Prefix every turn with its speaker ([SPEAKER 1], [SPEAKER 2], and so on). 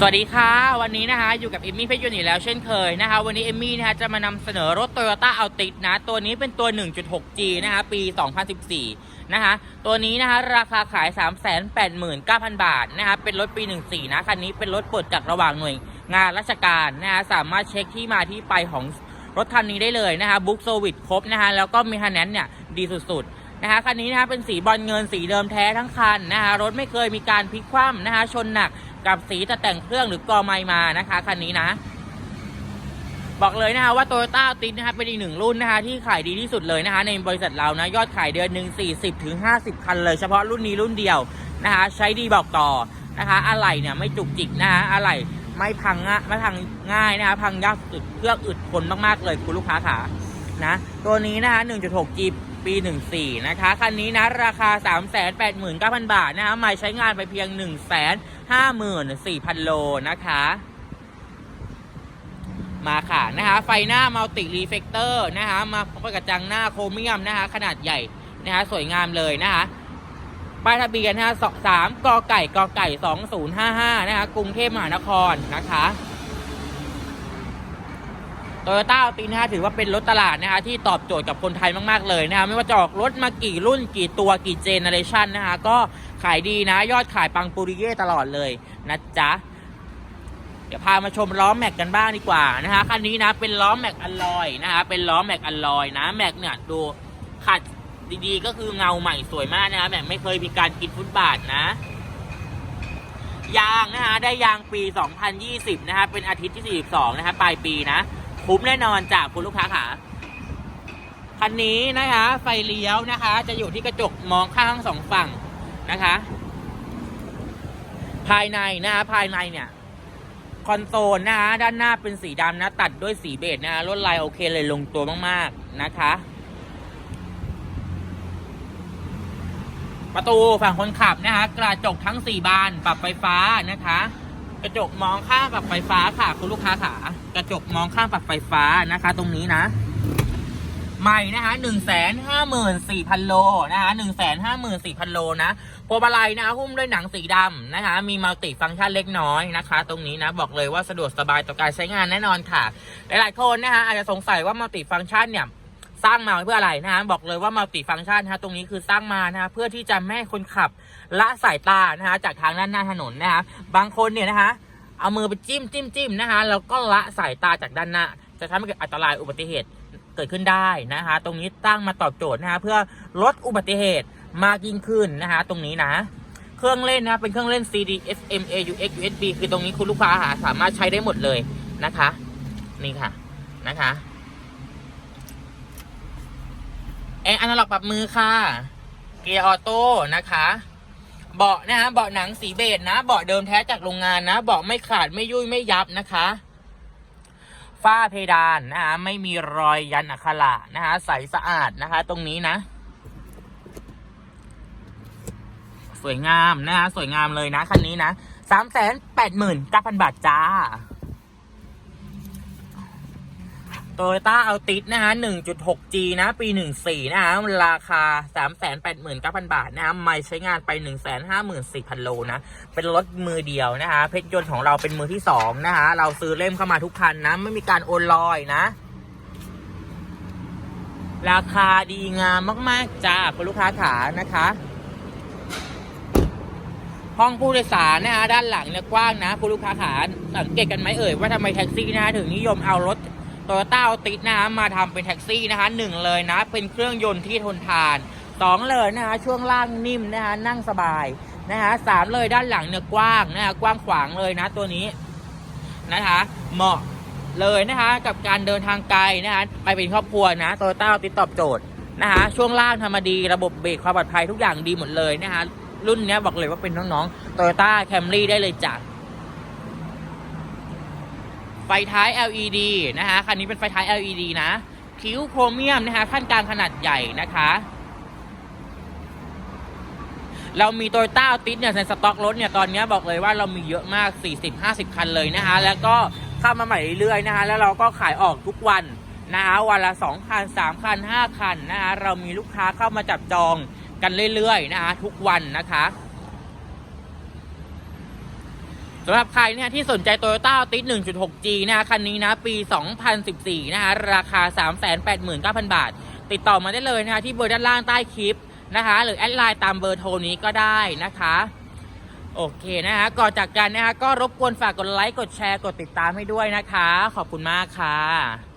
[SPEAKER 1] สวัสดีค่ะวันนี้นะคะอยู่กับเอมมี่เพชรยนต์อีกแล้วเช่นเคยนะคะวันนี้เอมมี่นะคะจะมานำเสนอรถ Toyota a l t i s นะตัวนี้เป็นตัว 1.6G นะคะปี 2014 นะคะตัวนี้นะคะราคาขาย 389,000 บาทนะคะเป็นรถปี 14 นะคันนี้เป็นรถปลดจากระหว่างหน่วยงานราชการนะคะสามารถเช็คที่มาที่ไปของรถคันนี้ได้เลยนะคะบุ๊กโซวิดครบนะคะแล้วก็มีคะแนนเนี่ยดีสุดๆนะคะคันนี้นะคะเป็นสีบอลเงินสีเดิมแท้ทั้งคันนะคะรถไม่เคยมีการพลิกคว่ำนะคะชนหนัก กับสีจะแต่งเครื่องหรือกอไมมานะคะคันนี้นะ บอกเลยนะคะว่าโตโยต้าตินนะคะเป็นอีกหนึ่งรุ่นนะคะที่ขายดีที่สุดเลยนะคะ ในบริษัทเรานะยอดขายเดือนหนึ่ง40ถึง50 คันเลยเฉพาะรุ่นนี้รุ่นเดียวนะคะใช้ดีบอกต่อนะคะอะไหล่เนี่ยไม่จุกจิกนะคะอะไหล่ไม่พังง่ายไม่พังง่ายนะคะพังยากสุดเครื่องอึดทนมากๆเลยคุณลูกค้าขานะตัวนี้นะคะ 1.6G ปี 14 นะคะ คันนี้นะ ราคา 389,000 บาทนะคะหมาใช้งานไปเพียง 154,000 โลนะคะ มาค่ะนะคะ ไฟหน้ามัลติรีเฟกเตอร์นะคะมาพร้อมกับกระจังหน้าโครเมียมนะคะ ขนาดใหญ่นะคะสวยงามเลยนะคะป้ายทะเบียนนะคะสามกไก่กไก่ 2055 นะคะ กรุงเทพมหานครนะคะ โตโยต้าตีนะคะถือว่าเป็นรถตลาดนะคะที่ตอบโจทย์กับคนไทยมาก ๆ เลยนะคะไม่ว่าจะออกรถมากี่รุ่นกี่ตัวกี่เจเนอเรชันนะคะก็ขายดีนะ ยอดขายปังปุริเย่ตลอดเลยนะจ๊ะ เดี๋ยวพามาชมล้อแม็กกันบ้างดีกว่านะคะคันนี้นะเป็นล้อแม็กอลลอยนะคะเป็นล้อแม็กอลลอยนะแม็กเนี่ยดูขัดดีๆ ก็คือเงาใหม่สวยมากนะคะแม็กไม่เคยมีการกินฟุตบาทนะยางนะคะได้ยางปี 2020 นะคะเป็นอาทิตย์ที่ 42 นะคะปลายปีนะ คุ้มแน่นอนจากคุณลูกค้าค่ะคันนี้นะคะ ไฟเลี้ยวนะคะ จะอยู่ที่กระจกมองข้างทั้งสองฝั่งนะคะ ภายในนะคะภายในเนี่ยคอนโซลนะคะด้านหน้าเป็นสีดำนะ ตัดด้วยสีเบจนะคะลวดลายโอเคเลยลงตัวมาก ๆ นะคะ ประตูฝั่งคนขับนะคะ กระจกทั้ง 4 บานปรับไฟฟ้านะคะ กระจกมองข้างปรับไฟฟ้าค่ะ คุณลูกค้าขา กระจกมองข้างปรับไฟฟ้านะคะ ตรงนี้นะ ใหม่นะคะหนึ่งแสนห้าหมื่นสี่พันโลนะคะหนึ่งแสนห้าหมื่นสี่พันโลนะพวงมาลัยนะคะหุ้มด้วยหนังสีดำนะคะ มีมัลติฟังก์ชันเล็กน้อยนะคะ ตรงนี้นะบอกเลยว่าสะดวกสบายต่อการใช้งานแน่นอนค่ะ หลายๆคนนะคะอาจจะสงสัยว่ามัลติฟังก์ชันเนี่ยสร้างมาเพื่ออะไรนะคะบอกเลยว่ามัลติฟังก์ชันนะคะตรงนี้คือสร้างมานะคะเพื่อที่จะไม่ให้คนขับละสายตานะคะจากทางด้านหน้าถนนนะคะบางคนเนี่ยนะคะ เอามือไปจิ้มจิ้มจิ้มนะคะแล้วก็ละสายตาจากด้านหน้า จะทำให้เกิดอันตรายอุบัติเหตุเกิดขึ้นได้นะคะ ตรงนี้ตั้งมาตอบโจทย์นะคะเพื่อลดอุบัติเหตุมากยิ่งขึ้นนะคะ ตรงนี้นะ เครื่องเล่นนะเป็นเครื่องเล่น CD FM AUX USB คือตรงนี้คุณลูกค้าหาสามารถใช้ได้หมดเลยนะคะ นี่ค่ะนะคะแอร์อนาล็อกปรับมือค่ะ เกียร์ออโต้นะคะ เบาะนะฮะเบาะหนังสีเบจนะ เบาะเดิมแท้จากโรงงานนะ เบาะไม่ขาดไม่ยุ่ยไม่ยับนะคะฝ้าเพดานนะฮะไม่มีรอยยันอักขระนะฮะใสสะอาดนะคะ ตรงนี้นะ สวยงามนะฮะสวยงามเลยนะคันนี้นะสามแสนแปดหมื่นเก้าพันบาทจ้า โตโยต้าเอัลติสนะฮะ 1.6G นะ ปี 14 นะฮะ ราคา 389,000 บาทนะฮะ ไม่ใช้งานไป 154,000 โลนะ เป็นรถมือเดียวนะฮะ เพชรยนต์ของเราเป็นมือที่ 2 นะฮะ เราซื้อเล่มเข้ามาทุกคันนะ ไม่มีการโอนลอยนะ ราคาดีงามมาก ๆ จ้าคุณลูกค้าขานะคะ ห้องผู้โดยสารนะฮะ ด้านหลังเนี่ยกว้างนะ คุณลูกค้าขาสังเกตกันไหมเอ่ยว่าทำไมแท็กซี่นะฮะถึงนิยมเอารถ โตโยต้าติดนะฮะมาทำเป็นแท็กซี่นะคะหนึ่งเลยนะ เป็นเครื่องยนต์ที่ทนทานสองเลยนะคะช่วงล่างนิ่มนะคะนั่งสบายนะคะสามเลยด้านหลังเนี่ยกว้างนะคะกว้างขวางเลยนะตัวนี้นะคะเหมาะเลยนะคะกับการเดินทางไกลนะคะไปเป็นครอบครัวนะโตโยต้าติดตอบโจทย์นะคะช่วงล่างทำมาดีระบบเบรกความปลอดภัยทุกอย่างดีหมดเลยนะคะรุ่นนี้บอกเลยว่าเป็นน้องๆโตโยต้าแคมรี่ได้เลยจ้ะ ไฟท้าย LED นะคะคันนี้เป็นไฟท้าย LED นะคิ้วโครเมียมนะคะขั้นกลางขนาดใหญ่นะคะ เรามีโตโยต้าติสเนี่ยในสต็อกรถเนี่ยตอนนี้บอกเลยว่าเรามีเยอะมาก 40-50 คันเลยนะคะ แล้วก็เข้ามาใหม่เรื่อยๆนะคะ แล้วเราก็ขายออกทุกวันนะคะวันละ 2 คัน 3 คัน 5 คันนะคะเรามีลูกค้าเข้ามาจับจองกันเรื่อยๆนะคะทุกวันนะคะ สำหรับใครเนี่ยที่สนใจ Toyota Altis 1.6G นะคะคันนี้นะปี 2014 นะคะราคา 389,000 บาท ติดต่อมาได้เลยนะคะที่เบอร์ด้านล่างใต้คลิปนะคะ หรือแอดไลน์ตามเบอร์โทรนี้ก็ได้นะคะโอเคนะคะก่อนจากกันนะคะก็รบกวนฝากกดไลค์กดแชร์กดติดตามให้ด้วยนะคะ ขอบคุณมากค่ะ